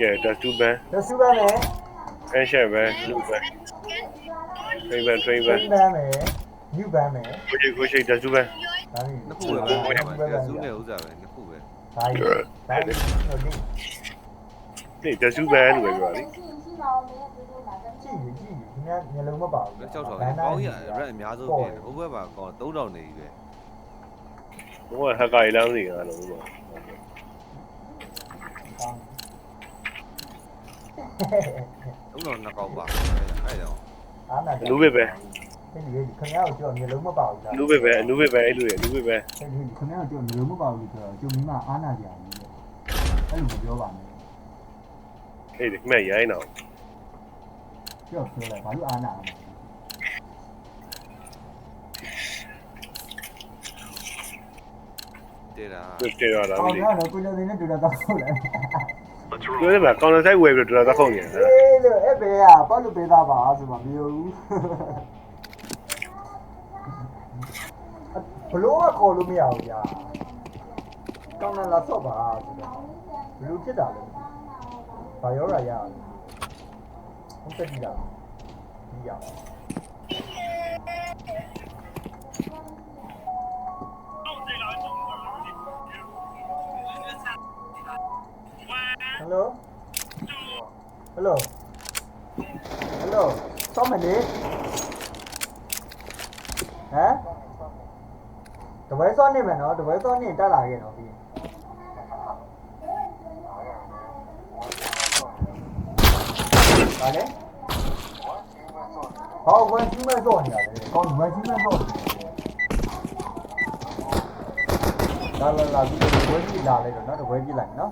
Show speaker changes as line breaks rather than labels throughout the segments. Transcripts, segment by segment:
ကဲဒါတူဘန်
လက်စုပါမယ်
ဖန်ရှက်ဘန်လူဘန်ထရိဘန်ထရိဘ
ဘ
န်
န်ဘန်မယ်ညူဘန်မယ်
ကိုရှိကိုရှိဒါတူဘန်
ဒါပြီး
နှစ်ခုပဲပဲဇူးနဲ့ဥစားပဲနှစ်ခုပဲ
ဒါပြီးဒါပြီးဟုတ်ပြီ
ဒီဒါတူဘန်လို့ပြောတာလေ
ကြည့်ယူကြည့်ယူခင်ဗျာမျက်လုံးမပါဘူး
လက်ချောက်ထောင်ပေါင်းရရက်အများဆုံးပြင်တယ်ဟိုဘက်မှာကော3000နေပြီပဲ
ဘောဟက်ကာရီလမ်းစီကလည်း ဘော
3000နှစ်ကောက်ပါအဲ့တော့
အားနာ
လူပဲပဲ
ဒီဒီခင်ဗျားကိုကြောက်မျက်လုံးမပါဘူးလား
လူပဲပဲလူပဲပဲအဲ့လူရလူပဲပဲ
ဒီဒီခင်ဗျားကိုကြောက်မျက်လုံးမပါဘူးဆိုတော့ကျုံမိမအားနာကြတယ်အဲ့လိုပြောပါမယ်
အဲ့ဒီမဲ့ရိုင်းတော့
ကြောက်ပြောလိုက်ဘာလို့အားနာလဲ
တေးတာ
တွေ့ကြရတာ
အော်
လေ
ငါတော့ကိုယ်လည်းနေတူတာတော့ဟုတ်လား
ပြောတယ်မှာကောင်တော်ဆိုင်ဝယ်ပြီးတော့တော့ခုံနေတယ်
အေးလို့အဲ့ဘေးကဘာလို့ပေးသားပါဆိုမှမပြောဘူးဘလို့ကခေါ်လို့မရဘူးကြာကောင်းလာလာဆော့ပါဆိုတော့ဘလို့ဖြစ်တာလဲဘာရောရရလဲဟုတ်တယ်ဒီလားဒီရဟယ်လိုဟယ်လို Hello? Hello? Hello? Stop mày đi. Hả? Tụi bay son đi mày nó, tụi bay son đi ta lại kìa nó đi. Rồi đấy. Con quên chín mươi rồi nhỉ? Con quên chín mươi rồi. Là là là quên gì là đây rồi nó được quên gì lạnh đó.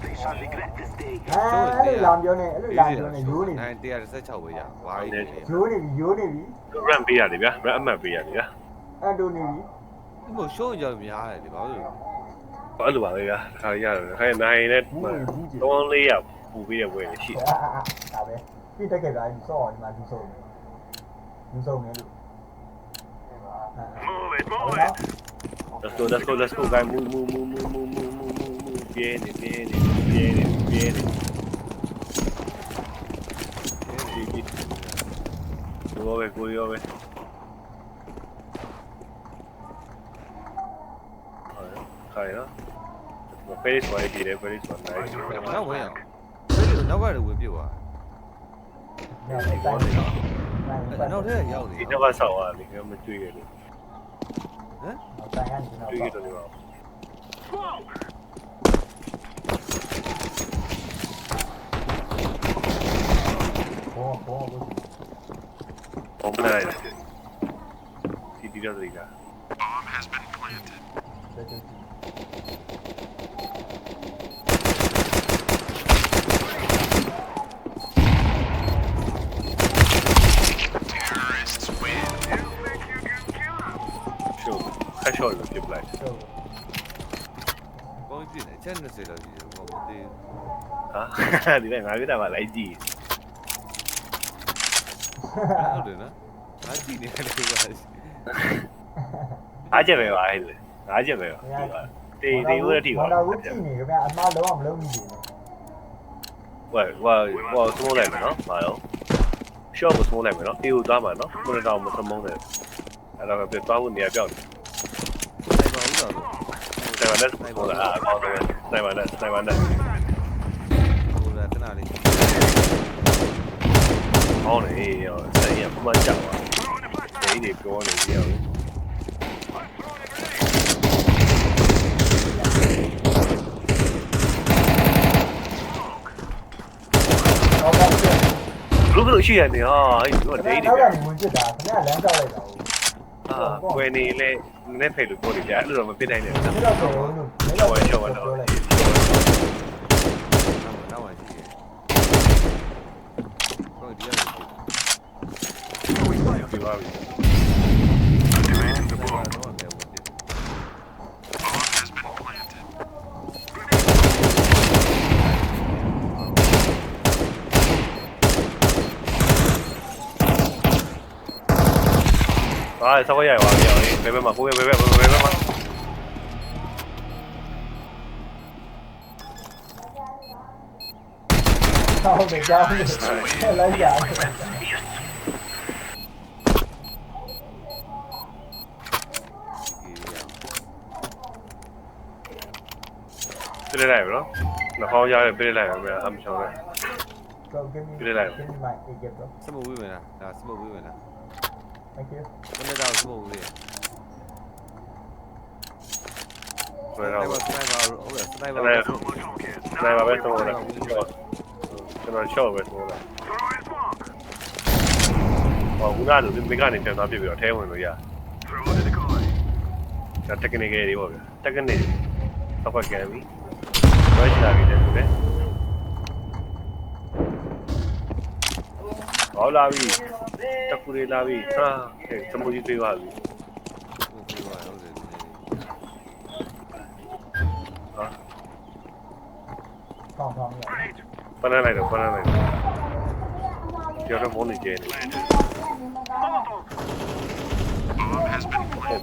ကြီးလာလိုက်တော့နော်တပွဲကြီးလိုက်နော်အဲအဲ့လိုလာပြောနေအဲ့လိုလာပြောနေရိုးနေပြီ
116ပဲရဝါးကြီး
ရိုးနေပြီရိုးနေပြီ
ရန်ပေးရတယ်ဗျာရန်အမှတ်ပေးရတယ်ဗျာ
အန်တိုနေပြီ
ဒီလိုရှိုးကြောင်များတယ်ဒီဘာလို့
အဲ့လိုပါပဲဗျာခါရရတယ်ခိုင်းနိုင်နဲ့
ဘူးနေဘူးကြည့်
3 4ရောက်ပူပေးရဝယ်ရှိ
အာအာအာဒါပဲပြစ်တက်ခဲ့တာဒီစောဒီမှာလူဆုံးနေလူဆုံးနေလို့ Move it, move it.
Let's go let's go let's go guys move move move move move move viene, viene, viene, viene. Vieni, Ljuove, kuj ove. Kajna. Feliz one, if you did, feliz one. Nice. 那我也，这里那外头ဝင်ပြစ်
သွားတယ်အဲ့နောက်ထပ်ရောက်နေ
Di တယ်
nova sawa, mi kaya
mo tuyo ni. ဟမ် Tuyo to ni ba? Smoke! ഒമ്പതായത് തിരിക്കാതിരിക്ക Shoulder, if you black. Shoulder.
Going to the tendency that you want to did? Huh? Did I have it about like this?
ဟာဒီနေ့ငါပြတာမှလိုက်ကြည့်
ဟုတ်တယ်နော်ငါကြည့်နေတယ်ကွာ
အားချက်ပဲပါအဲ့လေငါးချက်ပဲပါတေးတေးဦးရတိပါ
ဘာလို့ကြည့်နေကြဗျအမှားလုံးအောင်မလုပ်မိသေးဘူး
ဝါဝါဝါသုံးလိုက်မယ်နော်မာတော့ရှော့ကိုသုံးလိုက်မယ်နော်အေးကိုသွားမှာနော်ခုနကတော့မသမုန်းတယ်အဲ့တော့ပြသွားဖို့နေရာပြောက်တယ်
ဆိုင်ပါဦးတော့
ဆိုင်ပါလက်သုံးတာအကောင်းဆုံးဆိုင်ပါလက်ဆိုင်ပါလက် 可能你又死人咁樣走啊，幾碟嘅喎你之後。Lúc
đầu chuyện thì
họ anh cũng đi. À, quên đi, nên nên phải được cô để trả lừa
mà
bên
này nữa. Ah, esa voy a llevar, tío. Bebe más, bebe, bebe, bebe más. Oh my god, I
love that. ယ်ဘက်ဘယ်ဘက်မှာ
ဟုတ်တယ်ကြောင်းနေလိုက်ကြတယ်
ဒီရ
ပြလိုက်လိုက်နော်နှာခေါင်းရတဲ့ပြလိုက်လိုက်မယ်အမချောင်းနဲ့
So give me
Get it out.
give me my agent bro.
စမဝေးဝင်လားဒါစမဝေးဝင်လား
Thank you.
ဘယ်နဲ့တော့စမဝေး
ဘယ်တော့
စနိုက်ပါဟုတ်လားစနိုက်ပါ
နိုင်ပါပဲသုံးတယ်ကျွန်တော်ရှော့ပဲသုံးတယ်ဟောဦးနာတို့မိကနေပြန်သွားပြပြီးတော့ထဲဝင်လို့ရဒါ technical တွေပေါ့ဗျာ technical တော့ဖတ်ကြပြီ right လာပြီတဲ့ဆိုတဲ့ဟောလာပြီတကူလေးလာပြီဟာကဲစမူကြီးတွေ့ပါပြီ
ဟုတ်ပြီပါဟုတ်တယ်
ဟာ
Không không vậy.
ပန်းလိုက်တော့ပန်းလိုက်တော့ကျော်တော့မုန်းနေကြတယ်ဟုတ်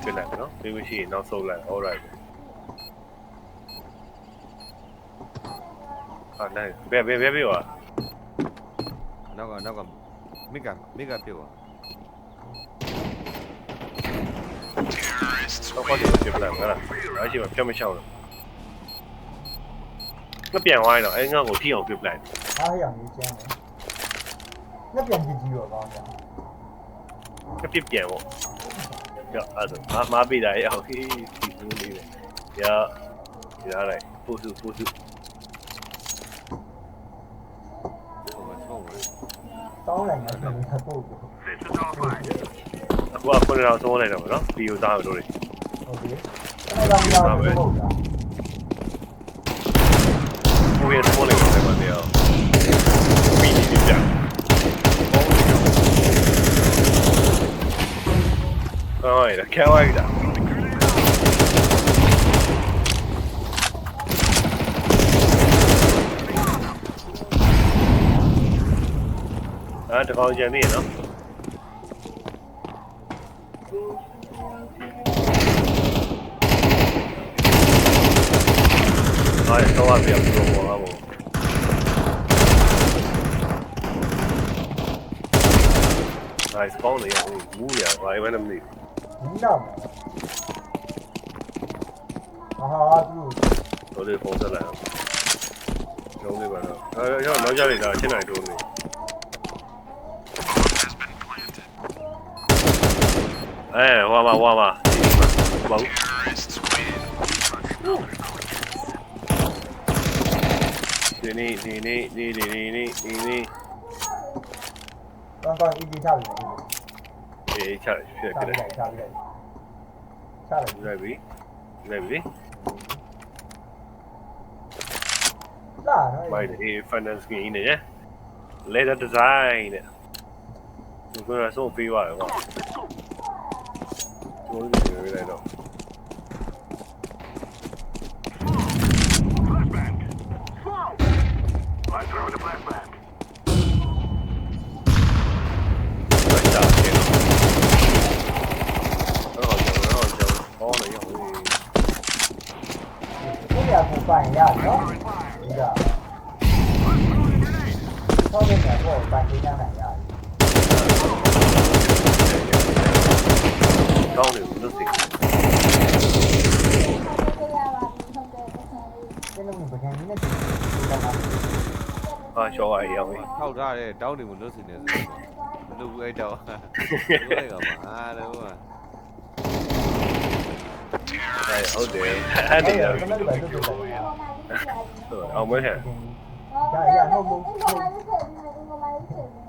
ပြလိုက်နော်ပြီးမရှိရင်နောက်ဆုတ်လိုက် all right
나는 왜 왜 왜
미워? 나가 나가 미가 미가 비워. 똑같이 못接不了了，而且我这么笑了。nó bèn ngoài rồi, anh ngang cổ thi học việc này.
Ai làm gì chứ? Nó
bèn gì gì rồi nhỉ? Nó bèn bèn bộ. À rồi, má má bị đấy, cái gì cũng đi này. Dạ, dạ này, phụ sự phụ
sự. တော
င်းလိုက်ရင်ပြန်ပို့ပို့
အခုကခုနကတော့သုံးလိုက်တော့ဗောနော်ဗီဒီယိုသားလို့လေ။
Okay ။အဲ့ဒါကတော့မရဘူးဟုတ်လား
ကိုရသုံးလိုက်တော့မတရားဗီဒီယိုပြန်အော်ရခဲဝိုက်တာ ဟာတကောင်ကြံသေးရနော်ဟာတော့အပြတ်ပြောပါဘာလို့ไอ้สปอน
เนี่ยโหมู
ยาไว้ไว้นะไม่นี่น่ะอ่าฮะดูโดนเลยโพสต์แล้วลงเล
ยပါတော့အဲ
ရောက်နော
က်
ကြ
လိုက်တာရှင်းနိုင်တော့
နေ အဲဟွာပါဟွာပါ
ဘာဘူးဒီနေ့
ဒီနေ့ဒီနေ့ဒီနေ့ဒီနေ့刚刚一级下来，အေးချဖြတ်下ကြတယ်来下来，下来，လိုက်ပြီလိုက်ပြီ下来 by，the finance green နဲ့ leather design နဲ့
ဒီကရဆုံးပေးပါရော Let's go. Oyun öyle öyle. Sau bên nhà của bạn đi ra này à?
ကောင်းတယ်ဘူးလို့သိ
ကျွန်တော်ကဘာမှမလုပ်
ဘူး။ဟာရှော်ရအောင်လေ
ထောက်ထားတဲ့တောင်းတွေမလွတ်စင်နေစမ်းမလုပ်ဘူးအဲ့တောင်းလွတ်ရကမှာအားလုံးက။
ဟုတ်တယ်။အဲ့ဒီတော့
အော်မဟုတ်
ဟဲ့။
ဒါရမဟုတ်ဘူး။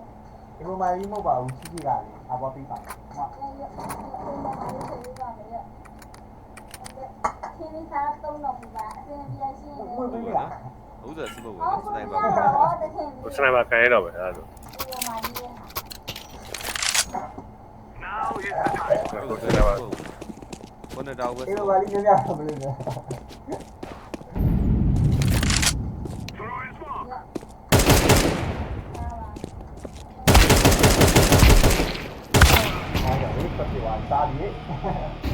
ဒီလိုမှမဟုတ်ပါဘူးကြီးကြီးကလေအပေါ်ပြီးပါ။ဟုတ်
ချင်းလေးစားသုံးတော့ပြီပါအစင်ပြရှင်း
ဘူးဘူးလား
ဥစ္စာစမဝေး
အော်
စ
ဘု
နိုက်ပါ
ရားတော့တခင်
စနိုက်ပါခိုင်းရတော့ပဲအဲ့ဒါဆို
ဒီမှာကြီး
ကိုစနိုက်ပါ
ဘယ်နဲ့တောင်းပဲ။
ဒီလိုပါလိမ့်များမလို့
去玩沙鱼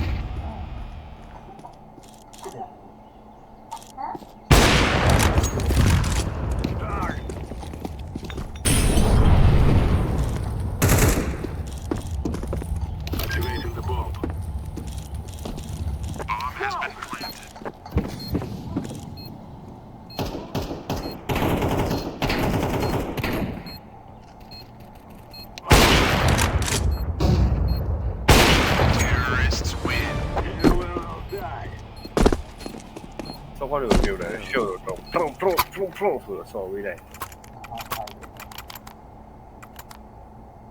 ရုံဖရုံဖရုံဆိုတော့စော်ဝေးလိုက်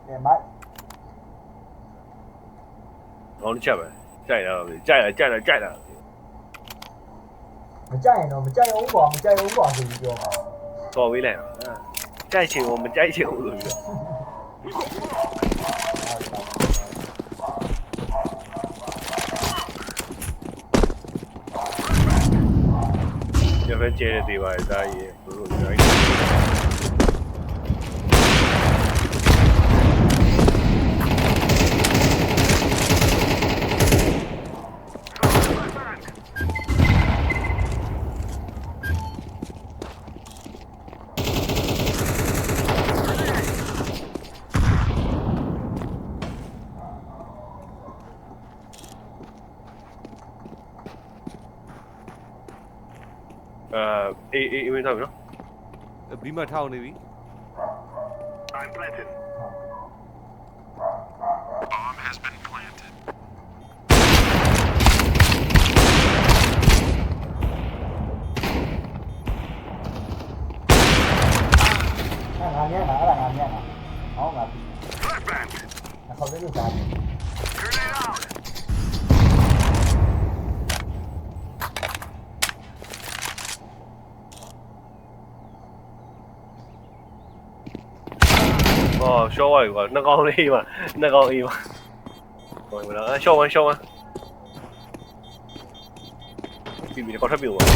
ကဲမိုက်
ကောင်းတစ်ချက်ပဲကြိုက်တာတော့ကြိုက်တာကြိုက်တာကြိုက်တာ
မကြိုက်ရင်တော့မကြိုက်အောင်ပါမကြိုက်အောင်ပါဆိုပြီးပြောမှာ
စော်ဝေးလိုက်အောင်ကြိုက်ချင်ဘူးမကြိုက်ချင်ဘူးလို့ပြောရပဲကျဲတဲ့ဒီပါသားကြီးဘလို့ရိုက် အာအေးအေးအေးမင်းတော့နော်
ဘီမထောက်နေပြီ
အဲ့ငါ
show rồi của nó con đi mà nó con đi mà
rồi mà đó show anh show anh bị
bị con thất biểu rồi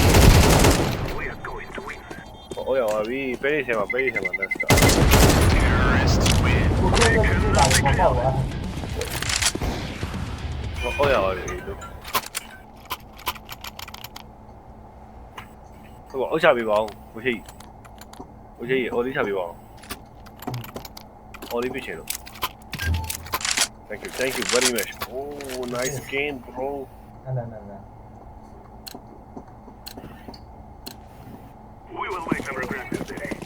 ôi rồi bị bê xem mà bê xem mà ôi rồi Tôi gọi sao bị bọn, tôi gì? Tôi gì? Tôi đi sao bị bọn? Thank you, thank you very much. Oh, nice game, bro.
We will make them regret this day.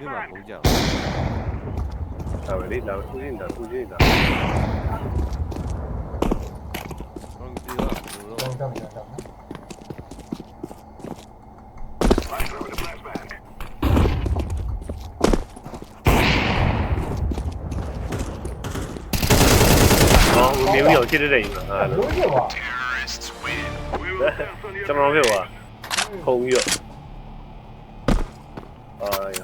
မဘူးကြောက်
ဒါပဲလေဒါပဲဦးစင်းဒါဦးစင်းဒါ
ဘုံဒီတော့ဘူး
ဘုံ
တော့
တော့တော့တော့
I throw the flashbang.
ဟောဦးမြင်ပြီးတော့ချစ်တဲ့တဲ့ဟာ
လို့ရပါ
Terrorists win. We will dance on your
ကျွန်တော်ပြောပါခုံပြီးတော့အာရ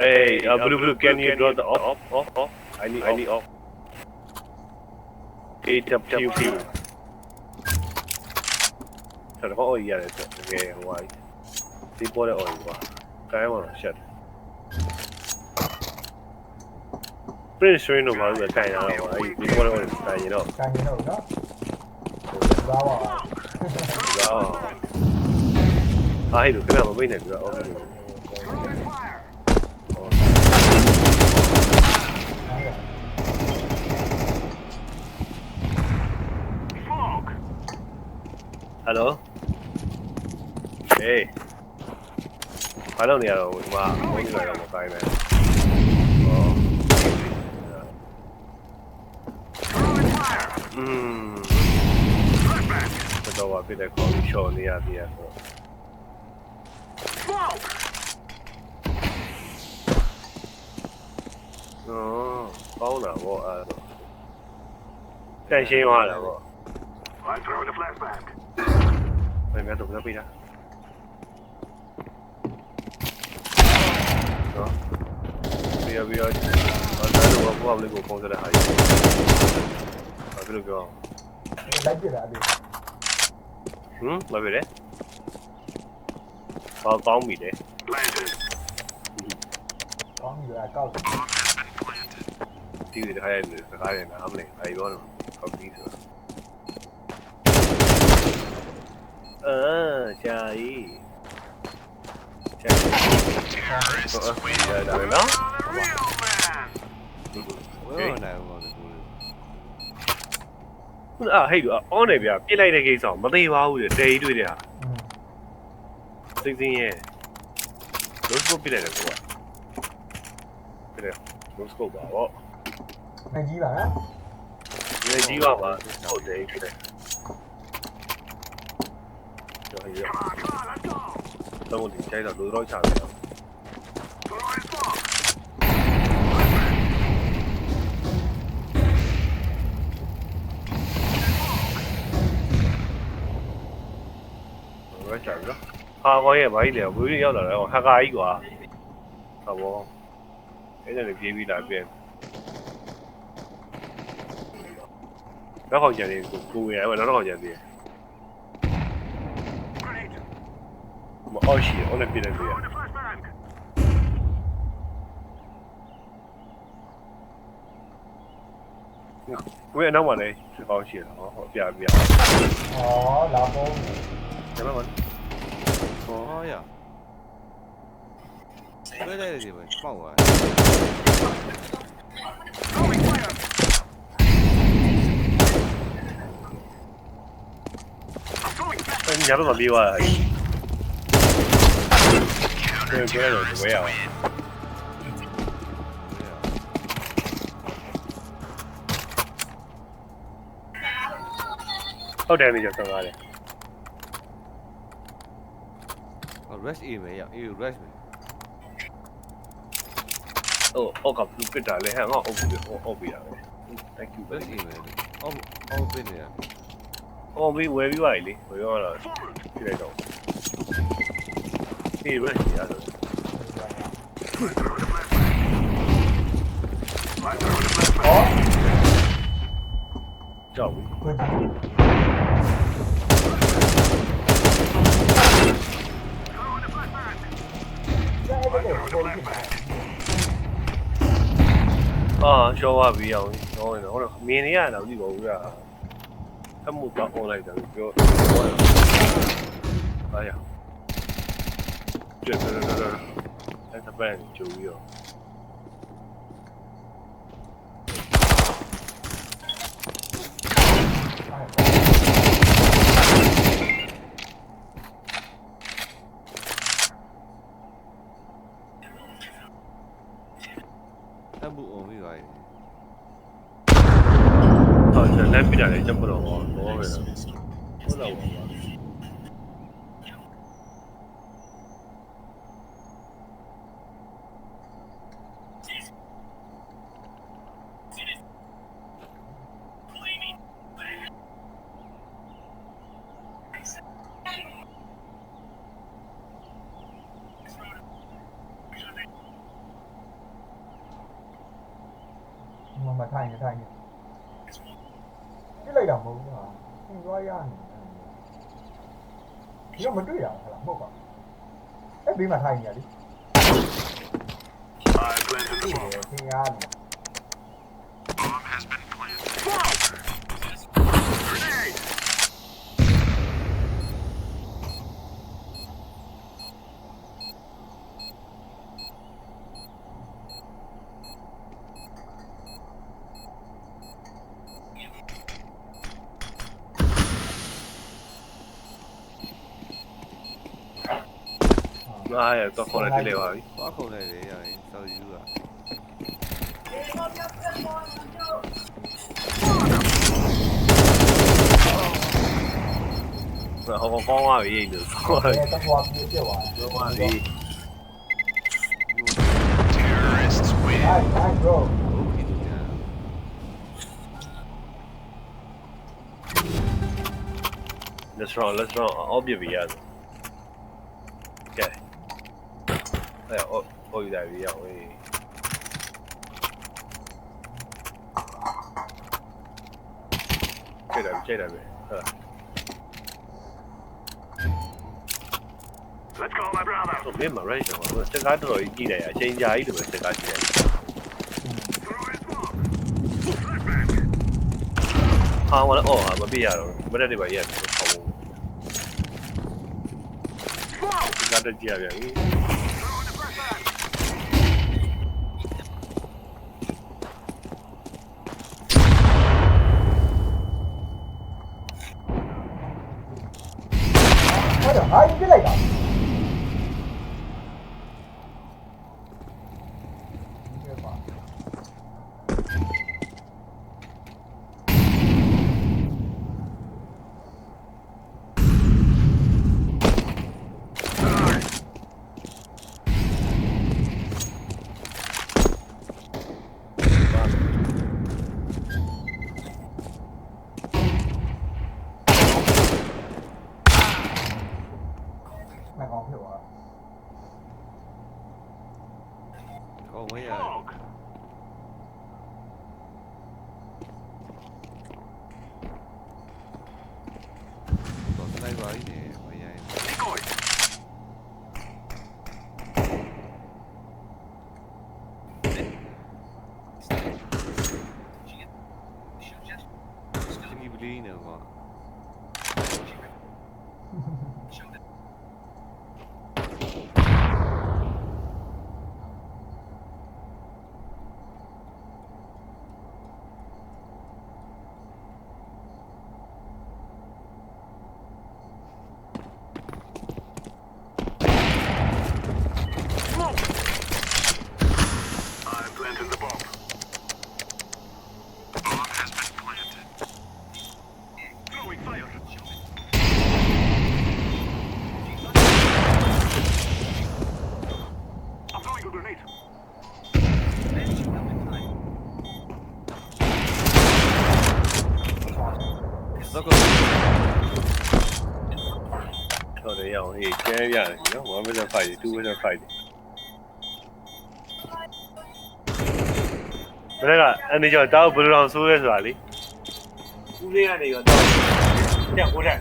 Hey, uh, blue, blue, can you draw the off, off, off, off? I need, I need off. Eight up, pew, pew. ဆက်တော့အော်ရတယ်ဆိုတကယ်ဟိုဟာဒီပေါ်တဲ့အော်ကြီးကွာကိုင်းမှာရှက် Prince Rain တော့မဟုတ်ဘူးကိုင်းရတော့အဲ့ဒီပေါ်တဲ့အော်ကြီးကိုင်းရတော့
ကိုင်းရင်တော့နော်ဘာပါ
ဒါအားဟိလို့ခဏမမိတ်နဲ့ပြီးတော့အော်ပြီး
throwing fire. Smoke.
Hello Hey ဘာလုပ်နေရတော့ဒီမှာဝင်းနေတော့မကိုင်းပဲဩ
Throwing fire.
อืม
Flashbang.
တော့ပါပြတဲ့ခေါ်ပြီးရှော့နေရသေးရဆို
Smoke.
တော့ကောင်းတာဗောအဲ့တော့တန်ရှင်းသွားတာဗော
I throw the flashbang.
ဘယ်မှာတော့ပြတာနော်ပြီးရပြီးရဘာလို့ဘောဘောလေးကိုပုံစံနဲ့ဟာကြီးဘာလို့ပြော
လိုက်ပြတာအဲ့
ဟမ်မပဲလေဘာကောင်းပြီလေ
Planted.
ကောင်းပြီလားကောက်
Bomb has been planted.
ဒီဒီခါရဲစကားရဲနားမလဲအဲဒီတော့ဟုတ်ပြီဆို အာဂျာကြီးဂျာကြီးဟုတ်ဒါလည်းနော်
Oh, the real man.
ဝဲဝင်နိုင်ဘူးကောကို
ခုနအာဟိတ်ကအောင်းနေဗျာပြစ်လိုက်တဲ့ကိစ္စမသိပါဘူးတဲ့တေးတွေ့တဲ့ဟာ
อืม
စိတ်စင်းရဲ့ no scope ပြစ်လိုက်တယ်ကွာပြစ်တယ် no scope ပါတော့
နိုင်ကြီးပါနော်
ဒီကြီးပါပါဟုတ်တယ်ပြစ်တယ် ကျော်ရ
Come on, come on, let's go.
တော့ဒီချိန်တော့လူတော့ချတယ်
Throwing smoke.
ဘယ်ချာလဲဟာကောရဲ့ဘာကြီးလဲဝေးရောက်လာတယ်ဟက်ကာကြီးကွာဟာဘောအဲ့ဒါလည်းပြေးပြီးလာပြန်နောက်ခေါင်ကြတယ်ကိုကိုဝင်ရပါနောက်ခေါင်ကြတယ်
Grenade.
မအော်ရှိအော်လည်းပြတယ်ပြ
Throwing the flashbang.
ကိုရဲ့နောက် မှာလည်းကောင်းရှိတယ်ဟောပြပြ
ဩလာပုံး
ကျွန်တော်က
ဟောရဝဲလိုက်တယ်ပဲပေါက်သွား
Throwing fire. I'm throwing back.
ညာတော့ပြေး သွားတယ်ကျေကျေတော့ဝဲရအောင်ဟုတ်တယ်မြေကျွန်တော်ကလည်း
rush A ပဲရ A rush ပဲ
ဟိုအောက်ကပြစ်တာလေဟဲ့ငါအုပ်ပြီးအုပ်ပြီးတာပဲ thank you
rush
very
A ပဲအော်အော်ပင်နေရ
အော်ပြီးဝယ်ပြီးပါလေဝ ယ်ရတော့
Forward.
ပြလိုက်တော့ဒီဘက်ကြီးရတယ်
Throwing the flashbang. I'm throwing the flashbang.
ဩ
ကြောက်ဘူး
ကိုကြီး
Throwing the flashbang.
ကျအဲ့ဒါကိုပုံကြည့်ပါ
အာရှော့သွားပြီးအောင်ရှော့နေတော့ဟုတ်မင်းနေရတော့ကြည့်ပါဦးကအမှုတော့ online တယ်ပြောပြောရအားရ ကျက်တယ်တယ်တယ်အဲ့ဒါပဲကျူပြီးတော့
အမှုအောင်ပြီးသွားပြီ
ဟုတ်တယ်လမ်းပြတာလည်းချက်ပတော့ဘောဘောပဲဟုတ်တော့ပါ
မမထိုင်နေထိုင်နေပြစ်လိုက်တာမဟုတ်ဘူးဟာသင်သွားရနေဒီတော့မတွေ့ရဘူးဟလားမဟုတ်ပါအဲ့ဘေးမှာထိုင်နေရလေ
I planted the
ဒီ
bomb.
သင်ရနေ
Bomb has been planted. Smoke. Grenade.
ငါရတော့ခေါ်လိုက်တယ်ပါပြီ
သွားခုံလိုက်တယ်ရရင်စောက်ယူက
ဟောကောင်းပါပြီရိတ်လို့ဟော
အဲ့တော့ဘွားပြည့်ပြသွားတယ်
တော့ပါပြီ
Terrorists win.
Nice, nice, bro.
ဟုတ်ပြီလို့ညာ
let's run let's run အော်ပြပြီရတယ်ကဲ အဲ့အော်အော်ယူတယ်ပြီရောက်ဝေးကြည့်တယ်ကြည့်တယ်ပဲဟာ
Let's go, my brother.
တော့မင်းမရိုက်တော့စကားတော်ကြီးကြည့်တယ်အချိန်ကြာကြီးလိုပဲစကားကြည့်တယ်
Throwing smoke. Flashbang.
ဟာဝါလည်းအော်ဟာမပြရတော့မရက်တွေပါရက်တယ်ဟော ကားတက်ကြည့်ရပြန်ပြီ
ဟုတ်တယ်ဟာပြစ်လိုက်တာဒီပါ မကောင်ဖြစ်သွား
ကောင်းဝဲရ
Smoke.
တော့စနိုက်ပါကြီးနေဝဲရရင်
Decoy.
Skinny Billy နဲ့ကွာ
Smoke. I've planted the bomb. Bomb has been planted. Throwing fire. I'm throwing a grenade.
တော့ကော
တော့တယ်ရအောင် အေးကျန်းရတယ်နော်1 versus 5 2 versus 5ဘယ်ကအန်ဒီကျော်တောက်ဘယ်လိုအောင်ဆိုးရဲဆိုတာလေဦးလေးကနေတော့ညကိုတဲ့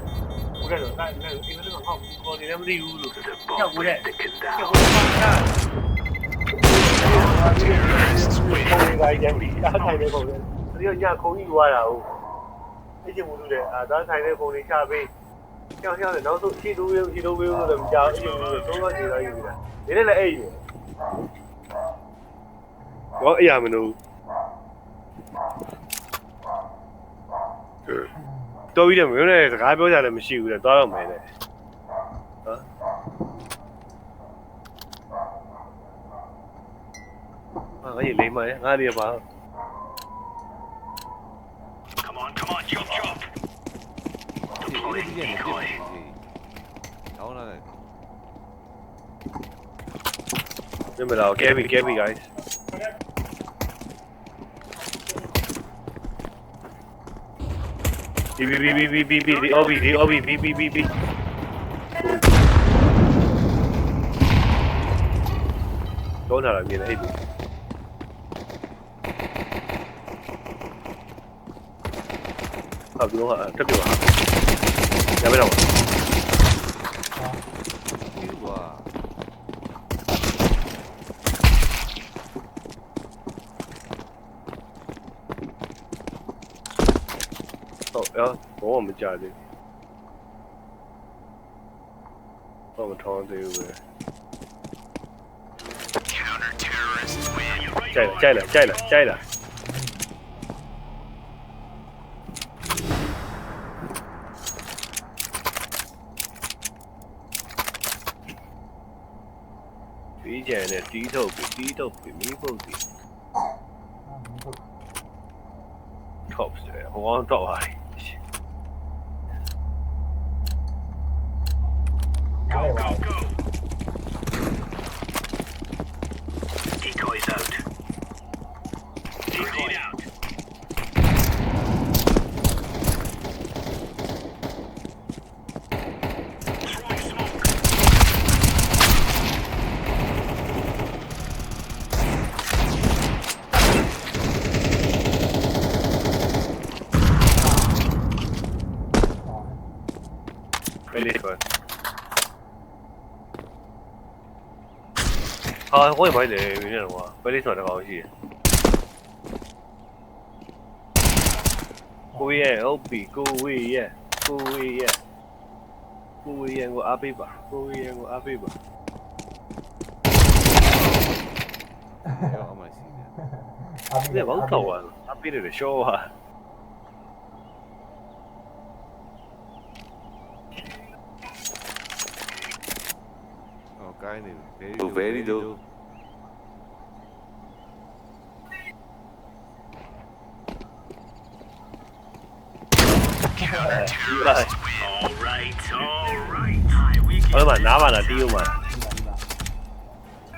ကိုတဲ့တော့အဲ့အဲ့ဒီလိုတော့ဟောကိုနေလည်းမသိဘူးလို့
The
ည
bomb
ကို
is
တဲ့
ticking
ည
down.
ကိုတဲ့ပုံလေးပါရင်ဒီအားထိုင်တဲ့ပုံလေးဒီညခုံကြီးသွားတာဟုတ်အဲ့ကျမလို့တဲ့အာသားထိုင်တဲ့ပုံလေးချပေး ကြောင်ကြောင်နဲ့နောက်ဆုံးရှီတိုးရုံရှီတိုးဝေးလို့လည်းမကြောက်အဲ့ကျမလို့သုံးတော့ခြေသွားယူနေတာဒီနေ့လည်းအဲ့ယူတော့အရာမလို့တော်ပြီတယ်မင်းလည်းစကားပြောကြလည်းမရှိဘူးတဲ့သွားတော့မယ်တဲ့ဟာငါကြီးလိမ့်မရငါလေးပါ
Come on, come on, chop chop.
ဒီလိုကြီးနေတယ်တောင်းလာတယ်
မြင်မလားကဲပြီကဲပြီ guys ဘီဘီဘီဘီဘီဘီဘီဒီအိုဘီဒီအိုဘီဘီဘီဘီဘီတော့လာမြင်နေဟဲ့ဒီအော်ဒီတော့တက် ပြပါရမယ်တော့
ဒီကွာ
ဟုတ်ရောဘောမကြသေးဘူးဘာမထောင်းသေးဘူးပဲ
Counter terrorists win.
ကြိုက်လားကြိုက်လားကြိုက်လားကြိုက်လား ဒီကြံနဲ့တီးထုတ်ပြီးတီးထုတ်ပြီးမိဖို့ဒီ top တယ်ဟိုကောင်တော့ပါလေ
Go, go, go. Decoys out. Decoy out. Throwing smoke.
ပဲလေးပဲ ဟာဟိုဘိုင်းလေမင်းတော့ပဲလေးဆိုတာကောင်ရှိတယ်ကိုရဲ့ဟုတ်ပြီကိုဝေးရဲ့ကိုဝေးရဲ့ကိုကိုဝေရန်ကိုအားပေးပါကိုဝေရန်ကိုအားပေးပါ
ရောအမရှိနေ
အား
ဒီ
ပြီး
ဘောက်တော့အားပေးတယ်ရှော့ဟာ
ဟောကိုင်းနေတယ် very low
ဒီပါ
All right, all right. We
အဲ့မှာနားမှာလားတီးဦးမှာ
ဒီပါဒီပါ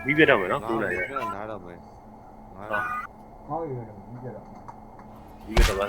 ပြီးပြတော့မယ်နော်ကိုနိုင်ရ
နားတော့မယ်ငါ
ဟောရရတယ်ဒီကြတော့
ပြီးပြတော့ပါ